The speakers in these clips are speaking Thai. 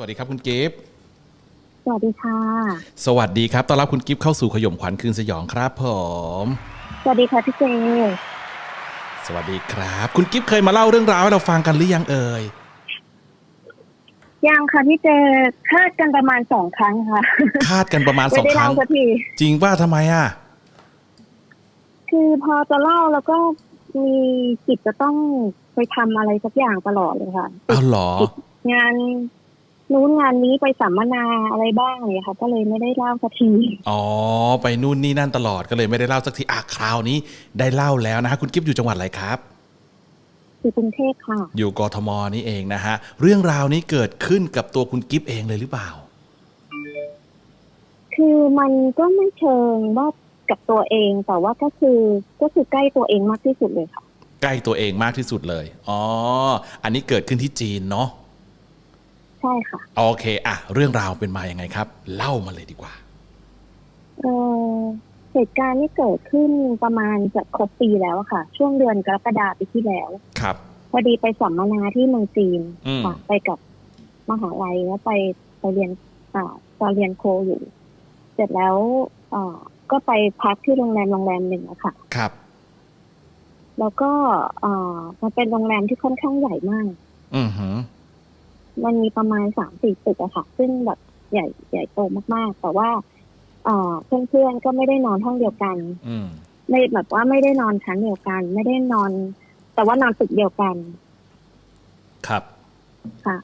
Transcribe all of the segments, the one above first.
วัสดีครับคุณกิฟต์สวัสดีค่ะ สวัสดีครับต้อนรับคุณกิฟต์เข้าสู่ขย่มขวัญคืนสยองครับผมสวัสดีค่ะพี่เจสวัสดีครับ คุณกิฟต์เคยมาเล่าเรื่องราวให้เราฟังกันหรือยังเอ่ยยังค่ะพี่เจคาดกันประมาณสองครั้งค่ะคาดกันประมาณสไม่องได้ครั้เล่าง สักทีจริงว่าทำไมอะคือพอจะเล่าแล้วก็มีกิจจะต้องไปทำอะไรสักอย่างตลอดเลยค่ะ เอาเหรอ งาน นู้นงานนี้ไปสัมมนาอะไรบ้างเลยค่ะ ก็เลยไม่ได้เล่าสักทีอ๋อ ไปนู่นนี่นั่นตลอดก็เลยไม่ได้เล่าสักทีอะคราวนี้ ได้เล่าแล้วนะฮะคุณกิฟต์อยู่จังหวัดอะไรครับ อยู่กรุงเทพค่ะ อยู่กทมนี่เองนะฮะ เรื่องราวนี้เกิดขึ้นกับตัวคุณกิฟต์เองเลยหรือเปล่า คือมันก็ไม่เชิงว่ากับตัวเองแต่ว่าก็คือก็คือใกล้ตัวเองมากที่สุดเลยค่ะ ใกล้ตัวเองมากที่สุดเลย อ๋อ อันนี้เกิดขึ้นที่จีนเนาะ ใช่ค่ะ โอเคอะเรื่องราวเป็นมาอย่างไงครับ เล่ามาเลยดีกว่า เอ่อเหตุการณ์ที่เกิดขึ้นประมาณจะครบปีแล้วอะค่ะ ช่วงเดือนกรกฎาปีที่แล้ว ครับ พอดีไปสัมมนาที่เมืองจีนอืม ค่ะ ไปกับมหาลัยแล้วไปไปเรียนอ่าตอนเรียนโคอยู่ เสร็จแล้วอ่าก็ไปพักที่โรงแรมโรงแรมหนึ่งอะค่ะ ครับ แล้วก็อ่ามันเป็นโรงแรมที่ค่อนข้างใหญ่มาก อือหือ มันมีประมาณสามสี่ตึกอะค่ะ ซึ่งแบบใหญ่ใหญ่โตมากๆ แต่ว่าอ่าเพื่อนๆก็ไม่ได้นอนห้องเดียวกันอืมไม่แบบว่าไม่ได้นอนชั้นเดียวกัน ไม่ได้นอน แต่ว่านอนตึกเดียวกัน ครับค่ะ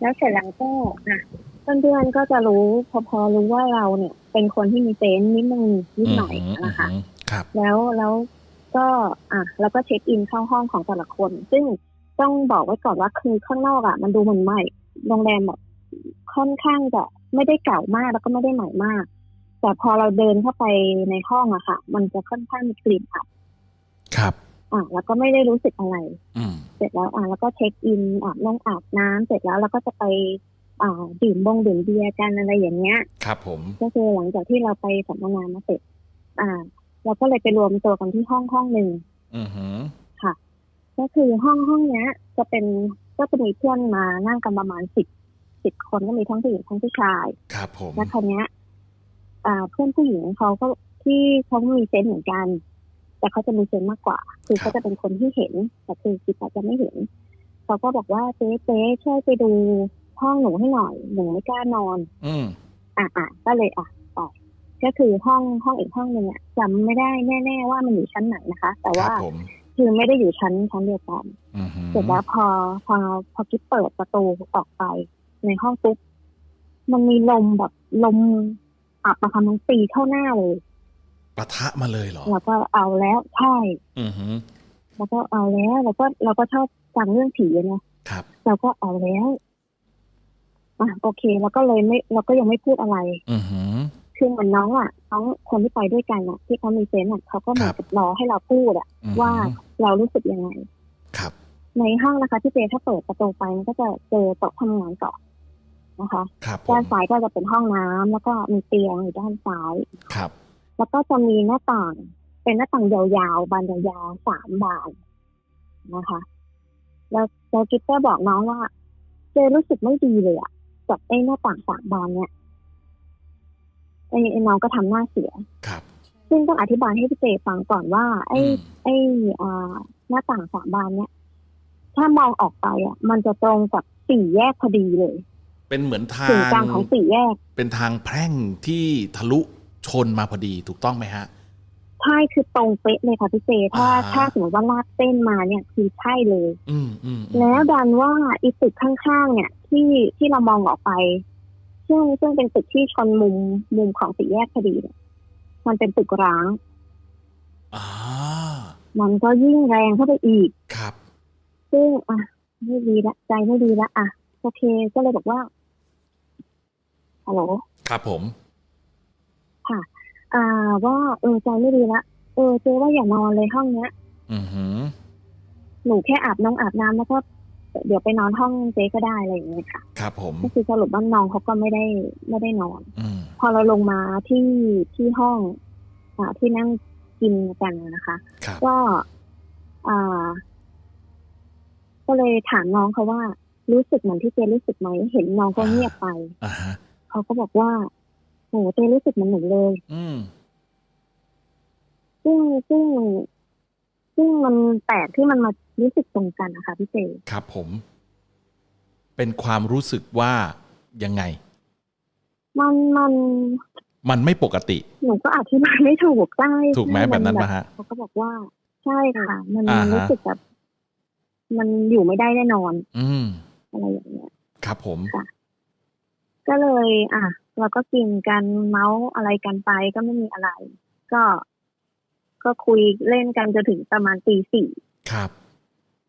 แล้วเสร็จแล้วก็อะเพื่อนๆก็จะรู้พอพอรู้ว่าเราเนี่ย เป็นคนที่มีเซนส์นิดนึงนิดหน่อยหืนะคะอือหือครับ แล้วแล้วก็ อะแล้วก็เช็คอินเข้าห้องของแต่ละคน ซึ่ง ต้องบอกไว้ก่อนว่าคือข้างนอกอะ มันดูเหมือนใหม่โรงแรมแบบค่อนข้างจะไม่ได้เก่ามากแล้วก็ไม่ได้ใหม่มาก แต่พอเราเดินเข้าไปในห้องอะค่ะ มันจะค่อนข้างมีกลิ่นอับครับอะแล้วก็ไม่ได้รู้สึกอะไรอืมเสร็จแล้วอะแล้วก็เช็คอินอาบน้องอาบน้ำเสร็จแล้วเราก็จะไปอ่าดื่มบงดื่มเบียร์กันอะไรอย่างเงี้ย ครับ ผม ก็คือหลังจากที่เราไปสัมมนามาเสร็จ อ่า เราก็เลยไปรวมตัวกันที่ห้องห้องหนึ่งอือหือค่ะ ก็คือห้องห้องเนี้ย จะเป็นก็จะมีเพื่อนมานั่งกันประมาณสิบสิบคนก็มีทั้งผู้หญิงทั้งผู้ชายครับผมแล้วคราวเนี้ยอ่าเพื่อนผู้หญิงเขาก็ที่เขามีเซนส์เหมือนกัน แต่เขาจะมีเซนส์มากกว่า คือเขาจะเป็นคนที่เห็น แต่คือจิตอาจจะไม่เห็นเขาก็บอกว่าเจ๊เจ๊ช่วยไปดูห้องหนูให้หน่อยหนูไม่กล้านอน อืมอะอะก็เลยอะไปก็คือห้องห้องอีกห้องหนึ่งอะจำไม่ได้แน่ ๆ ว่ามันอยู่ชั้นไหนนะคะ แต่ครัว่าบผม คือไม่ได้อยู่ชั้นชั้นเดียวกันอือหือเสร็จแล้วพอพอพอกิ๊บเปิดประตูออกไป ในห้องปุ๊บมันมีลมแบบลมอับมาทำมันตีเข้าหน้าเลยปะทะมาเลยเหรอเราก็เอาแล้วใช่อือหือแล้วก็เอาแล้วเราก็เราก็ชอบฟังเรื่องผีอะเนาะครับเราก็เอาแล้วอะโอเคเราก็เลยไม่เราก็ยังไม่พูดอะไร อือหือคือเหมือนน้องอะน้องคนที่ไปด้วยกันอะ ที่เขามีเซนส์อะเขาก็เหมือนครับกับรอให้เราพูดอะอือหือว่า เรารู้สึกยังไง ครับ ในห้องนะคะที่เจถ้าเปิดประตูไปมันก็จะเจอโต๊ะทำงานก่อนนะคะครับผด้านมซ้ายก็จะเป็นห้องน้ำแล้วก็มีเตียงอยู่ด้านซ้ายครับ แล้วก็จะมีหน้าต่าง เป็นหน้าต่างยาวๆบานยาวๆสามบานนะคะ แล้วแล้วกิ๊บก็บอกน้องว่า เจรู้สึกไม่ดีเลยอะกับไอ้หน้าต่างสามบานเนี่ยไอ้ไอ้น้องก็ทำหน้าเสียครับ ซึ่งต้องอธิบายให้พี่เจฟังก่อนว่า ไอ้อืมไอ้อ่าหน้าต่างสามบานเนี่ย ถ้ามองออกไปอะ มันจะตรงกับสี่แยกพอดีเลย เป็นเหมือนทาถึงงกลางของสี่แยก เป็นทางแพร่งที่ทะลุชนมาพอดีถูกต้องไหมฮะ ใช่คือตรงเป๊ะเลยค่ะพี่เจถ้าอ่าถ้าสมมติว่าลากเส้นมาเนี่ยคือใช่เลยอืมอืมอืมแล้วดันว่าอีตึกข้างๆเนี่ย ที่ที่เรามองออกไปซึ่งซึ่งเป็นตึกที่ชนมุมมุมของสี่แยกพอดีเนี่ย มันเป็นตึกร้างอ่ามันก็ยิ่งแรงเข้าไปอีก ครับ ซึ่งอะไม่ดีละใจไม่ดีละอะโอเคก็เลยบอกว่าฮัลโหลครับผมอ่า ว่าเออใจไม่ดีละเออเจว่าอย่านอนเลยห้องเนี้ย อือหือหนูแค่อาบน้องอาบน้ำแล้วก็เดี๋ยวไปนอนห้องเจ๊ก็ได้อะไรอย่างเงี้ยค่ะ ครับผมก็คือสรุปว่าน้องเขาก็ไม่ได้ไม่ได้นอน อืมพ อเราลงมาที่ที่ห้องอ่าที่นั่งกินกันนะคะครับก็อ่าก็เลยถามน้องเขาว่า รู้สึกเหมือนที่เจรู้สึกไหมเห็นน้องก็เงียบไปอ่าฮะเขาก็บอกว่าโหเจรู้สึกเหมือนหนูเลยอืมซึ่งซึ่งซึ่งมันแปลกที่มันมารู้สึกตรงกันนะคะพี่เจ ครับผม เป็นความรู้สึกว่ายังไง มันมัน มันไม่ปกติ หนูก็อธิบายไม่ถูกได้ถูกไหมแบบนั้นปะฮะเขาก็บอกว่า ใช่ค่ะ มันอ่าฮะรู้สึกแบบมันอยู่ไม่ได้แน่นอน อืมอะไรอย่างเงี้ย ครับผมก็เลย อะ เราก็กินกันเมาส์อะไรกันไปก็ไม่มีอะไร ก็ ก็คุยเล่นกันจนถึงประมาณตีสี่ครับ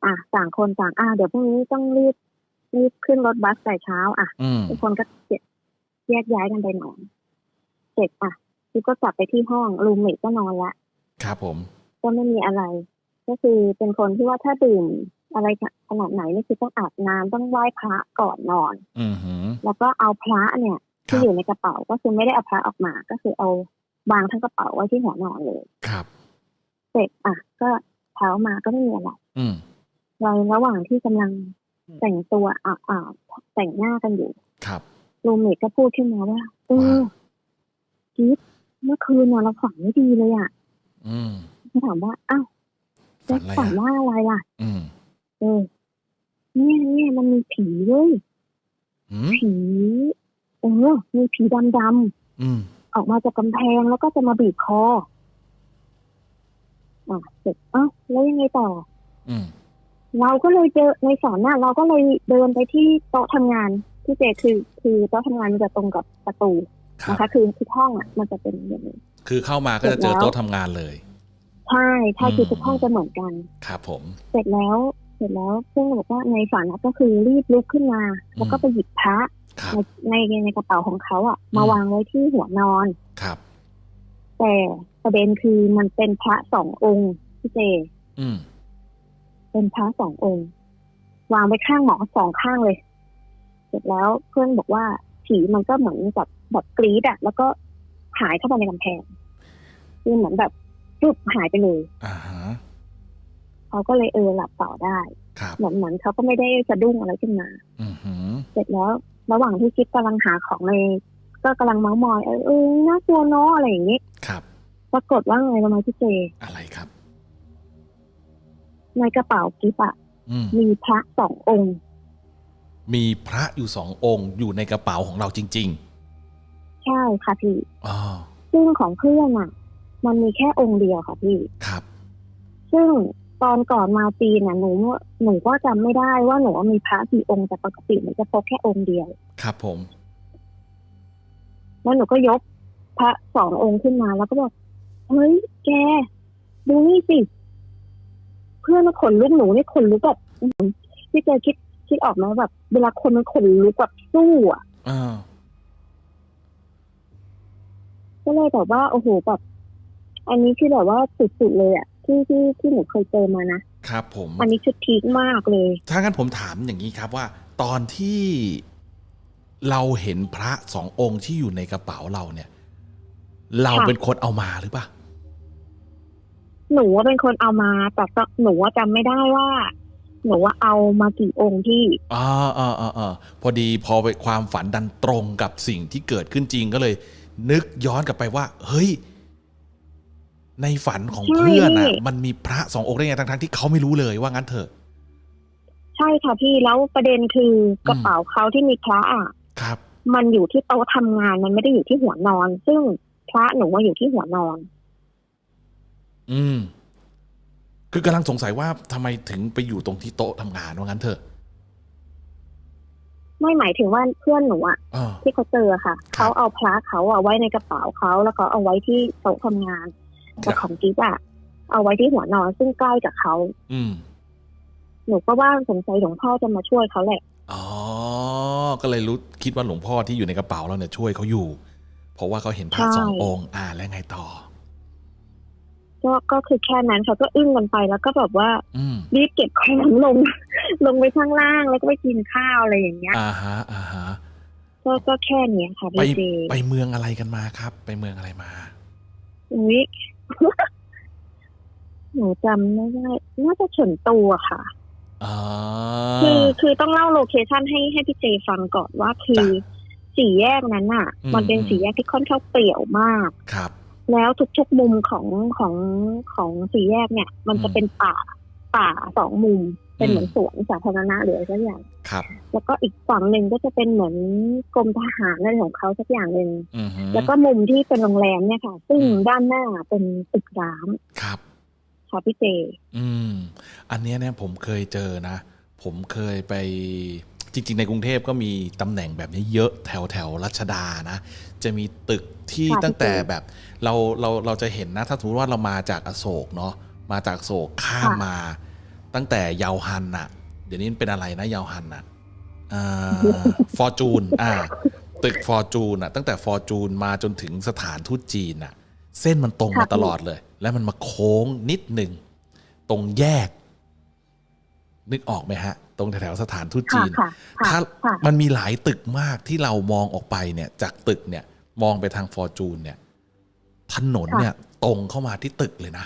อะต่างคนต่างอะเดี๋ยวพรุ่งนี้ต้องรีบรีบขึ้นรถบัสแต่เช้า อะอืมทุกคนก็ แยกย้ายกันไปนอนเสร็จอะพี่ก็กลับไปที่ห้องรูมเมทก็นอนละครับผม ก็ไม่มีอะไร ก็คือเป็นคนที่ว่าถ้าดื่มอะไรขนาดไหนนี่คือต้องอาบน้ำต้องไหว้พระก่อนนอน อือหือ แล้วก็เอาพระเนี่ยครัที่บอยู่ในกระเป๋าก็คือไม่ได้เอาพระออกมา ก็คือเอาวางทั้งกระเป๋าไว้ที่หัวนอนเลยครับ เสร็จอะ ก็เช้ามาก็ไม่มีอะไรอืมในระหว่างที่กำลังอืมแต่งตัวอ่าอ่าแต่งหน้ากันอยู่ ครับ รูมเมทก็พูดขึ้นมาว่า เออจิ๊บเมื่อคืนน่ะเราฝันไม่ดีเลยอะอืมก็ถามว่า อ้าวฝัแล้วนอะไรฝันอะว่าอะไรล่ะอืมเออเนี่ยเนี่ยมันมีผีเว้ยอืมผีเออมีผีดำดำอืมๆออกมาจากกำแพงแล้วก็จะมาบีบคออะเสร็จเอ้าแล้วยังไงต่ออืมเราก็เลยเจอในฝันน่ะ เราก็เลยเดินไปที่โต๊ะทำงาน ที่เจคือคือโต๊ะทำงานมันจะตรงกับประตูครับนะคะคือทุกห้องอะมันจะเป็นอย่างนี้คือเข้ามาก็จะเจอเสร็จแล้วโต๊ะทำงานเลยใช่ใช่คือมทุกห้องจะเหมือนกันครับผม เสร็จแล้วเสร็จแล้วเพื่อนก็บอกว่าในฝันอะก็คือรีบลุกขึ้นมา แล้วก็ไปหยิบพระครับในในในกระเป๋าของเขาอะ มาอืมวางไว้ที่หัวนอนครับ แต่ประเด็นคือมันเป็นพระสององค์พี่เจอืมเป็นพระสององค์ วางไว้ข้างหมอสองข้างเลยเส ร็จแล้วเพื่อนบอกว่าผีมันก็เหมือนแบบแบบกรีดอะแล้วก็หายเข้าไปในกำแพงคือเหมือนแบบจุบหายไปเลยอ่าฮะเขาก็เลยเออหลับต่อได้ ครับเหมือนเหมือนเขาก็ไม่ได้สะดุ้งอะไรขึ้นมา อือหือเสร็จแล้วระหว่างที่คิดกำลังหาของในก็กำลังเมาส์มอยเออเออน่ากลัวเนาะอะไรอย่างนี้ครับ ปรากฏว่าไงรู้ไหมพี่เจ อะไรครับ ในกระเป๋ากิฟอะอืมมีพระสององค์ มีพระอยู่สององค์อยู่ในกระเป๋าของเราจริง ใช่ค่ะพี่ๆอ๋อซึ่งของเพื่อนอะมันมีแค่องค์เดียวค่ะพี่ ครับ ซึ่งตอนก่อนมาจีนน่ะหนูหนูก็จำไม่ได้ว่าหนูมีพระกี่องค์แต่ปกติหนูจะพกแค่องค์เดียว ครับผม แล้วหนูก็ยกพระสององค์ขึ้นมาแล้วก็บอกเฮ้ยแกดูนี่สิ เพื่อนมาขนลุกหนูนี่ขนลุกแบบอื้อหือที่แกคิด คิดออกไหมแบบ เวลาคนมันขนลุกแบบสู้อะอ่าก็เลยแบบว่า โอ้โหแบบ อันนี้คือแบบว่าสุดๆเลยอะที่ที่ที่หนูเคยเจอมานะครับ ผมอันนี้ชุดพีคมากเลย ถ้างั้นผมถามอย่างนี้ครับว่า ตอนที่เราเห็นพระสององค์ที่อยู่ในกระเป๋าเราเนี่ย เราค่ะ เป็นคนเอามาหรือเปล่า หนูว่าเป็นคนเอามาแต่ก็หนูว่าจำไม่ได้ว่า หนูว่าเอามากี่องค์ที่อ่าอ่าอ่าอ่าพอดีพอไปความฝันดันตรงกับสิ่งที่เกิดขึ้นจริงก็เลย นึกย้อนกลับไปว่า เฮ้ย ในฝันของใช่เพื่อนอะนี่มันมีพระสององค์ได้ไงทั้งๆที่เขาไม่รู้เลยว่างั้นเถอะ ใช่ค่ะพี่แล้วประเด็นคือกระเป๋าเขาที่มีพระอะครับ มันอยู่ที่โต๊ะทำงานมันไม่ได้อยู่ที่หัวนอน ซึ่งพระหนูว่าอยู่ที่หัวนอน อืม คือกำลังสงสัยว่าทำไมถึงไปอยู่ตรงที่โต๊ะทำงานว่างั้นเถอะ ไม่หมายถึงว่าเพื่อนหนูอะอ่าที่เขาเจอค่ะ ครับ เขาเอาพระเขาอะไว้ในกระเป๋าเขาแล้วก็เอาไว้ที่โต๊ะทำงานแต่ครับของกิ๊บอะเอาไว้ที่หัวนอนซึ่งใกล้กับเขาอืม หนูก็ว่าสงสัยหลวงพ่อจะมาช่วยเขาแหละ อ๋อ ก็เลยรู้คิดว่าหลวงพ่อที่อยู่ในกระเป๋าเราเนี่ยช่วยเขาอยู่ เพราะว่าเขาเห็นพระใช่ สององค์ อ่าแล้วไงต่อ ก็ก็คือแค่นั้นเขาก็อึ้งกันไปแล้วก็แบบว่าอืมรีบเก็บของลง ลงไปข้างล่างแล้วก็ไปกินข้าวอะไรอย่างเงี้ยอ่าฮะอ่าฮะก็ก็แค่เนี้ยค่ะไปพี่เจไปเมืองอะไรกันมาครับ ไปเมืองอะไรมาอุ้ยหนูจำไม่ได้น่าจะเฉินตูอะค่ะอ่าคือคือต้องเล่าโลเคชันให้ให้พี่เจฟังก่อนว่าคือจ้สี่แยกนั้นอะอืมมันเป็นอืมสี่แยกที่ค่อนข้างเปรี่ยวมากครับ แล้วทุกๆมุมของของของสี่แยกเนี่ย มันจะอืมเป็นป่าป่าสองมุม เป็นอืมเหมือนสวนสาธารณะหรืออะไรสักอย่างครับ แล้วก็อีกฝั่งหนึ่งก็จะเป็นเหมือนกรมทหารอะไรของเขาสักอย่างหนึ่งอือฮึแล้วก็มุมที่เป็นโรงแรมเนี่ยค่ะ ซึ่งอืมด้านหน้าเป็นตึกร้างครับค่ะพี่เจ อืม อันเนี้ยเนี่ยผมเคยเจอนะ ผมเคยไป จริง ๆ ในกรุงเทพก็มีตำแหน่งแบบนี้เยอะแถวแถวรัชดานะ จะมีตึกที่ค่ะตั้งแต่พี่เจแบบเราเราเราจะเห็นนะ ถ้าสมมติว่าเรามาจากอโศกเนาะมาจากอโศกข้ามค่ะมา ตั้งแต่เยาวฮันอะเดี๋ยวนี้มันเป็นอะไรนะเยาวฮันอะอ่าฟอร์จูนอ่าตึกฟอร์จูนอะตั้งแต่ฟอร์จูนมาจนถึงสถานทูตจีนอะเส้นมันตรงมาค่ะตลอดเลย แล้วมันมาโค้งนิดหนึ่งตรงแยก นึกออกไหมฮะ ตรงแถวๆสถานทูตค่ะจีนค่ะค่ะถ้าค่ะมันมีหลายตึกมากที่เรามองออกไปเนี่ย จากตึกเนี่ยมองไปทางฟอร์จูนเนี่ย ถนนเนี่ย ตรงเข้ามาที่ตึกเลยนะ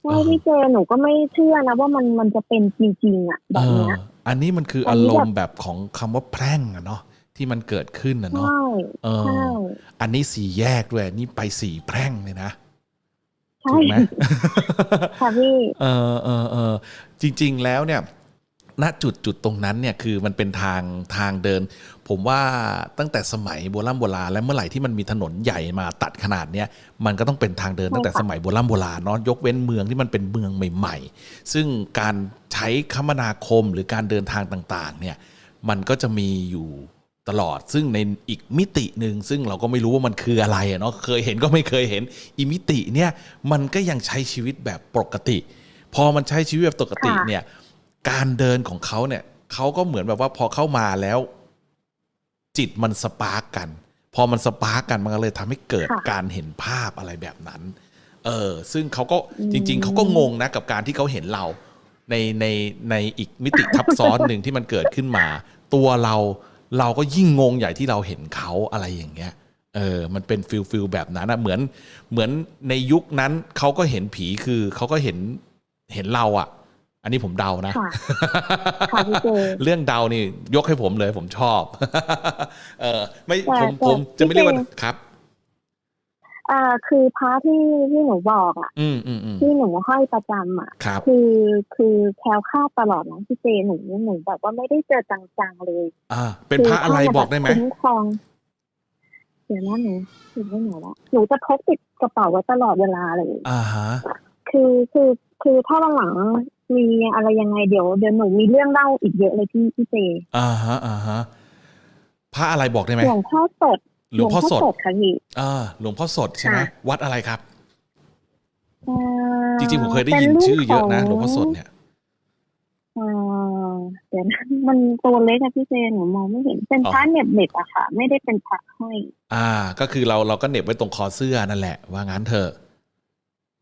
ใช่พี่เจหนูก็ไม่เชื่อนะว่ามันมันจะเป็นจริงๆอะแบบเนี้ยเอออันนี้มันคืออัอานนี้รแบบมณ์แบบของคำว่าแพร่งอะเนาะที่มันเกิดขึ้นอะเนาะใช่เออใช่อันนี้สี่แยกด้วย นี่ไปสี่แพร่งเลยนะ ใช่ถูกไหมค่ะพี่เออเออเออจริง ๆ แล้วเนี่ย ณจุดจุดตรงนั้นเนี่ยคือมันเป็นทางทางเดิน ผมว่าตั้งแต่สมัยโบราณโบราณและเมื่อไหร่ที่มันมีถนนใหญ่มาตัดขนาดเนี้ยมันก็ต้องเป็นทางเดินใช่ตั้งแต่ค่ะสมัยโบราณโบราณเนาะยกเว้นเมืองที่มันเป็นเมืองใหม่ ๆ ซึ่งการใช้คมนาคมหรือการเดินทางต่าง ๆ เนี่ย มันก็จะมีอยู่ ตลอดซึ่งในอีกมิติหนึ่งซึ่งเราก็ไม่รู้ว่ามันคืออะไรอะเนาะเคยเห็นก็ไม่เคยเห็นอีมิติเนี่ยมันก็ยังใช้ชีวิตแบบปกติ พอมันใช้ชีวิตแบบปกติค่ะเนี่ยการเดินของเขาเนี่ยเขาก็เหมือนแบบว่าพอเข้ามาแล้ว จิตมันสปาร์กกัน พอมันสปาร์กกันมันก็เลยทำให้เกิดค่ะการเห็นภาพอะไรแบบนั้น เออ ซึ่งเขาก็อืมจริง ๆเขาก็งงนะกับการที่เขาเห็นเราในในในอีกมิติทับซ้อนหนึ่งที่มันเกิดขึ้นมา ตัวเรา เราก็ยิ่งงงใหญ่ที่เราเห็นเขาอะไรอย่างเงี้ยเออมันเป็นฟิลฟิลแบบนั้นอะเหมือนเหมือนในยุคนั้นเขาก็เห็นผีคือเขาก็เห็นเห็นเราอะอันนี้ผมเดานะค่ะค่ะพี่เจเรื่องเดานี่ยกให้ผมเลยผมชอบ เออไม่แต่ผมแต่ผมจะไม่เรียกว่าพี่เจครับ อ่าคือพระที่ที่หนูบอกอะอืมอืมอืมที่หนูห้อยประจำอะครับคือคือแคล้วคลาดตลอดนะพี่เจหนูหนูแบบว่าไม่ได้เจอจังๆเลย อ่า เป็นพระอะไรคืท่านบอกได้ไหมแบบคุ้มครองเดี๋ยวนะหนูถึงไม่หนูละหนูจะพกติดกระเป๋าไว้ตลอดเวลาเลย อ่าฮะคือคือคือถ้าวันหลังมีอะไรยังไงเดี๋ยวเดี๋ยวหนูมีเรื่องเล่าอีกเยอะเลยพี่พี่เจ อ่าฮะอ่าฮะพระอะไรบอกได้ไหมหลวงพ่อสด หลวงพ่อสดค่ะพี่อ่าหลวงพ่อสดใช่ไหมค่ะวัดอะไรครับอ่าจริงๆผมเคยได้ยินป็รุ่ชื่อเยอะนะขหลวงพ่อสดเนี่ยอ่าเดี๋ยวนะมันตัวเล็กอะพี่เจหนูมองไม่เห็นเป็นอ๋อพระเหน็บเหน็บอะค่ะ ไม่ได้เป็นพระห้อยอ่า ก็คือเราเราก็เหน็บไว้ตรงคอเสื้อนั่นแหละ ว่างั้นเถอะ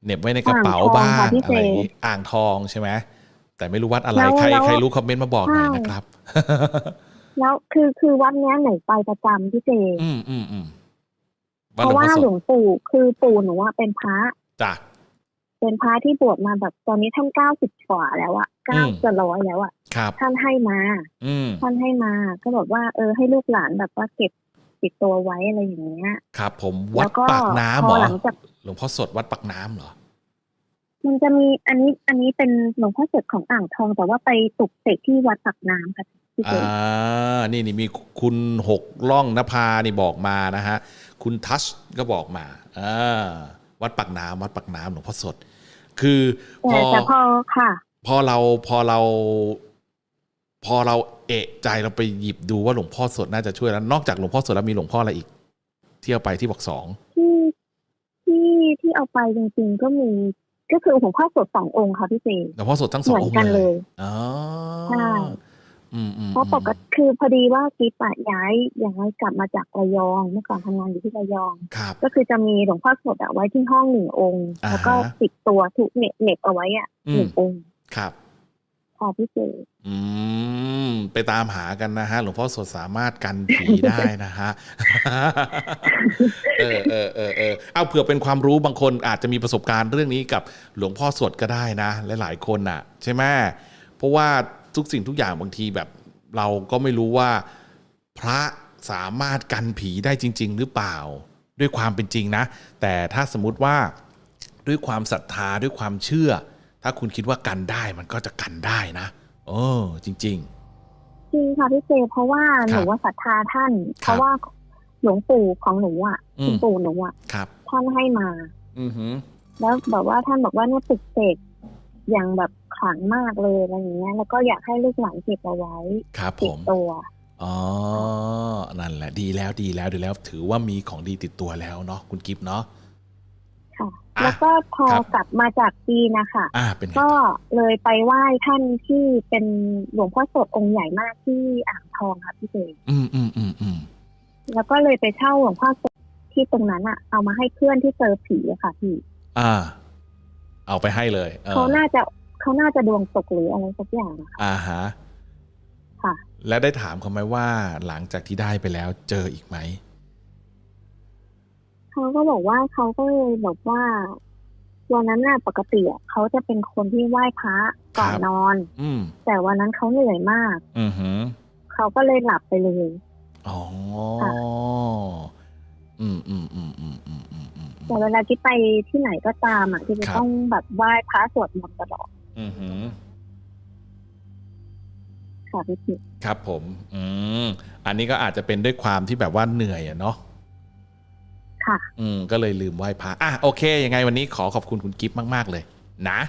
เหน็บไว้ในกระเป๋าอ่างทองบ้างค่ะพี่อะเจไรอย่างงี้อ่างทองใช่ไหมแต่ไม่รู้วัดอะไรแล้วใครแล้วใครรู้คอมเมนต์มาบอกหน่อยใช่นะครับ แล้วคือคือวัดเนี้ยหนูไปประจำพี่เจอืมอืมอืมเพราะว่าพ่อหสลดวงปู่คือปู่หนูว่าเป็นพระจ้ะเป็นพระที่บวชมาแบบตอนนี้ท่านเก้าสิบกว่าแล้วอะเก้าอืมจะร้อยแล้วอะครับท่านให้มาอืมท่านให้มาก็บอกว่า เออให้ลูกหลานแบบว่าเก็บติดตัวไว้อะไรอย่างเงี้ย ครับ ผมวัแล้ดวก็ปากน้ำพเหรออหลังจากหลวงพ่อสดวัดปากน้ำเหรอมันจะมีอันนี้อันนี้เป็นหลวงพ่อสดของอ่างทอง แต่ว่าไปตกเสกที่วัดปากน้ำค่ะพี่เจ อ่านี่นี่มีคุณหกล่องนภานี่บอกมานะฮะ คุณทัชก็บอกมาอ่าวัดปักน้ำวัดปักน้ำหลวงพ่อสด คือพแต่อแต่พอค่ะ พอเราพอเรา พอเราเอะใจเราไปหยิบดูว่าหลวงพ่อสดน่าจะช่วยแล้ว นอกจากหลวงพ่อสดแล้วมีหลวงพ่ออะไรอีก เที่ยวไปที่บอกสองที่ที่ที่เอาไปจริงๆก็มีก็คือหลวงพ่อสดสององค์ค่ะพี่เจหลวงพ่อสดทั้งสองเหมือองนค์กันเลเลยยอ๋อใช่อืมอืม เพราะปกติคือพอดีว่ากิ๊บอะย้ายย้ายกลับมาจากระยองเมื่อก่อนทำงานอยู่ที่ระยองครับก็คือจะมีหลวงพ่อสดอะไว้ที่ห้องหนึ่งองค์อ่าฮะแล้วก็ติดตัวถูกเหน็บเหน็บเอาไว้อะอืหมนึ่งองค์ครับค่ะพี่เจอืม ไปตามหากันนะฮะ หลวงพ่อสดสามารถกันผีได้นะฮะ เออเออเออเออเอาเผื่อเป็นความรู้บางคนอาจจะมีประสบการณ์เรื่องนี้กับหลวงพ่อสวดก็ได้นะ หลายๆคนน่ะ ใช่ไหมเพราะว่า ทุกสิ่งทุกอย่างบางทีแบบเราก็ไม่รู้ว่าพระสามารถกันผีได้จริง ๆ หรือเปล่า ด้วยความเป็นจริงนะ แต่ถ้าสมมุติว่าด้วยความศรัทธาด้วยความเชื่อ ถ้าคุณคิดว่ากันได้มันก็จะกันได้นะเออจริงจริงค่ะพี่เจเพราะว่าหนูว่าศรัทธาท่าน เพราะว่าหลวงปู่ของหนูอะอืมคุณปู่หนูอะๆครับท่านให้มา อือหือแล้วแบบว่าท่านบอกว่าเนี่ยปลุกเสกอย่างแบบ ขลังมากเลยอะไรอย่างเงี้ย แล้วก็อยากให้ลูกหลานเก็บเอาไว้ครับผติดม ตัว อ๋อ นั่นแหละดีแล้วดีแล้วดีแล้ว ถือว่ามีของดีติดตัวแล้วเนาะคุณกิฟต์เนาะ ค่ะ อะแล้วก็พอครับ กลับมาจากจีนนะคะ อ่า เป็นไงก็เลยไปไหว้ท่านที่เป็นหลวงพ่อสดองค์ใหญ่มากที่อ่างทองค่ะพี่เจอืมอืมอืมอืมแล้วก็เลยไปเช่าหลวงพ่อสดที่ตรงนั้นอะเอามาให้เพื่อนที่เจอผีอะค่ะพี่ อ่า เอาไปให้เลยออ เขาน่าจะ เขาน่าจะดวงตกหรืออะไรสักอย่างอะค่ะอ่าฮะค่ะ แล้วได้ถามเขาไหมว่าหลังจากที่ได้ไปแล้วเจออีกไหม เขาก็บอกว่าเขาก็เลยบอกว่าวันนั้นน่ะปกติอะเขาจะเป็นคนที่ไหว้พระก่อนครับ นอน อืม แต่วันนั้นเขาเหนื่อยมาก อือหือ เขาก็เลยหลับไปเลย อ๋อ ค่ะ อืมอืมอืมอืมอืมอืมอืม แต่เวลาที่ไปที่ไหนก็ตามอะที่จะครับ ต้องแบบไหว้พระสวดมนต์ตลอด อือหือ ค่ะพี่พิมครับผม อืม อันนี้ก็อาจจะเป็นด้วยความที่แบบว่าเหนื่อยอะเนาะ ค่ะ อืม ก็เลยลืมไหว้พระ อะ โอเค ยังไงวันนี้ขอขอบคุณคุณกิฟต์มาก ๆ เลย นะ